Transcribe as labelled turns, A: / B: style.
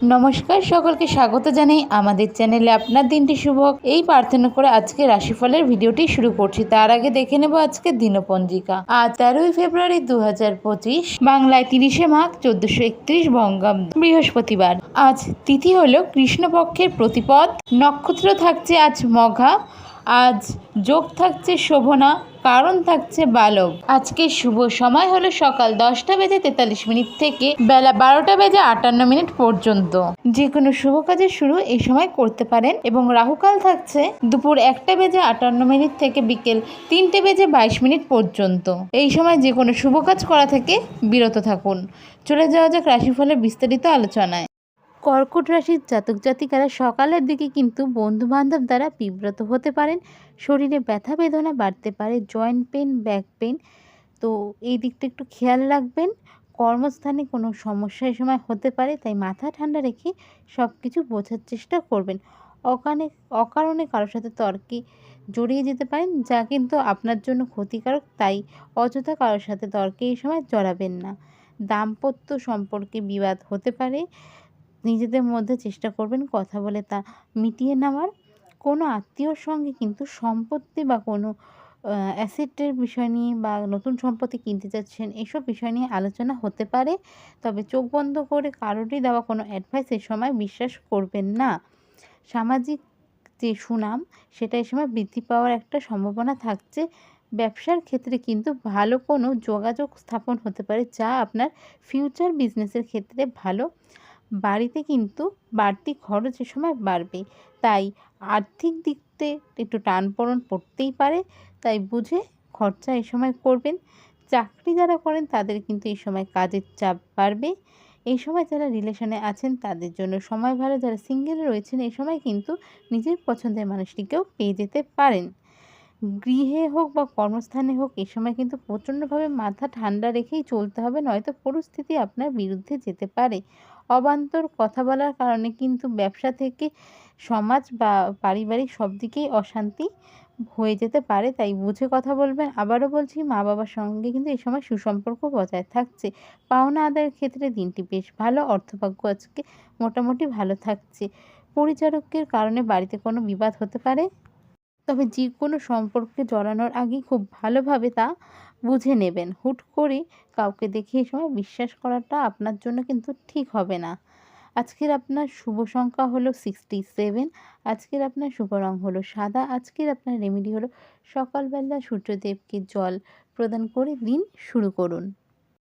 A: নমস্কার, সকলকে স্বাগত জানাই আমাদের চ্যানেলে আপনার দিনটি শুভ এই প্রার্থনা করে আজকে রাশিফলের ভিডিওটি শুরু করছি। তার আগে দেখে নেব আজকে দিনপঞ্জিকা। আজ তেরোই ফেব্রুয়ারি দু পঁচিশ, বাংলায় তিরিশে মাঘ, চোদ্দশো একত্রিশ বঙ্গাব্দ বৃহস্পতিবার। আজ তিথি হল কৃষ্ণপক্ষের প্রতিপদ। নক্ষত্র থাকছে আজ মঘা। আজ যোগ থাকছে শোভনা, কারণ থাকছে বালক। আজকে শুভ সময় হলো সকাল দশটা বেজে তেতাল্লিশ মিনিট থেকে বেলা বারোটা বেজে আটান্ন মিনিট পর্যন্ত। যে কোনো শুভ কাজের শুরু এই সময় করতে পারেন এবং রাহুকাল থাকছে দুপুর একটা বেজে আটান্ন মিনিট থেকে বিকেল তিনটে বেজে বাইশ মিনিট পর্যন্ত। এই সময় যে কোনো শুভ কাজ করা থেকে বিরত থাকুন। চলে যাওয়া যাক রাশিফলের বিস্তারিত আলোচনায়। কর্কট রাশির জাতক জাতিকারা সকালের দিকে কিন্তু বন্ধু বান্ধব দ্বারা বিব্রত হতে পারেন। শরীরে ব্যথা বেদনা বাড়তে পারে, জয়েন্ট পেন ব্যাক পেন তো এই দিকটা একটু খেয়াল রাখবেন। কর্মস্থানে কোনো সমস্যা এই সময় হতে পারে, তাই মাথা ঠান্ডা রেখে সব কিছু বোঝার চেষ্টা করবেন। অকানে অকারণে কারোর সাথে তর্কে জড়িয়ে যেতে পারেন, যা কিন্তু আপনার জন্য ক্ষতিকারক, তাই অযথা কারোর সাথে তর্কে এই সময় জড়াবেন না। দাম্পত্য সম্পর্কে বিবাদ হতে পারে নিজেদের মধ্যে চেষ্টা করবেন কথা বলে তা মিটিয়ে নেওয়ার। কোনো আত্মীয়র সঙ্গে কিন্তু সম্পত্তি বা কোনো অ্যাসেটের বিষয় নিয়ে বা নতুন সম্পত্তি কিনতে চাচ্ছেন এসব বিষয় নিয়ে আলোচনা হতে পারে। তবে চোখ বন্ধ করে কারোরই দেওয়া কোনো অ্যাডভাইস এ সময় বিশ্বাস করবেন না। সামাজিক যে সুনাম, সেটা এ সময় বৃদ্ধি পাওয়ার একটা সম্ভাবনা থাকছে। ব্যবসার ক্ষেত্রে কিন্তু ভালো কোনো যোগাযোগ স্থাপন হতে পারে, যা আপনার ফিউচার বিজনেসের ক্ষেত্রে ভালো। বাড়িতে কিন্তু বাড়তি খরচ এ সময় বাড়বে। তাই আর্থিক দিক থেকে একটু টানপোড়েন পড়তেই পারে। তাই বুঝে খরচা এই সময় করবেন। চাকরি যারা করেন তাদের কিন্তু এই সময় কাজের চাপ বাড়বে। এই সময় যারা রিলেশনে আছেন তাদের জন্য সময় ভালো। যারা সিঙ্গেল রয়েছেন এই সময় কিন্তু নিজের পছন্দের মানুষটিকেও পেয়ে যেতে পারেন। গৃহে হোক বা কর্মস্থানে হোক, এ সময় কিন্তু প্রচণ্ডভাবে মাথা ঠান্ডা রেখেই চলতে হবে, নয়তো পরিস্থিতি আপনার বিরুদ্ধে যেতে পারে। অবান্তর কথা বলার কারণে কিন্তু ব্যবসা থেকে সমাজ বা পারিবারিক সব দিকেই অশান্তি হয়ে যেতে পারে, তাই বুঝে কথা বলবেন। আবারও বলছি মা বাবার সঙ্গে কিন্তু এই সময় সুসম্পর্ক বজায় থাকছে। পাওনা আদায়ের ক্ষেত্রে দিনটি বেশ ভালো, অর্থভাগ্য আজকে মোটামুটি ভালো থাকছে। পরিচারকের কারণে বাড়িতে কোনো বিবাদ হতে পারে? তবে যে কোনো সম্পর্কে জড়ানোর আগে খুব ভালোভাবে তা বুঝে নেবেন। হুট করে কাউকে দেখে এই সময় বিশ্বাস করাটা আপনার জন্য কিন্তু ঠিক হবে না। আজকের আপনার শুভ সংখ্যা হলো সিক্সটি সেভেন আজকের আপনার শুভ রং হলো সাদা, আজকের আপনার রেমেডি হলো সকালবেলা সূর্যদেবকে জল প্রদান করে দিন শুরু করুন।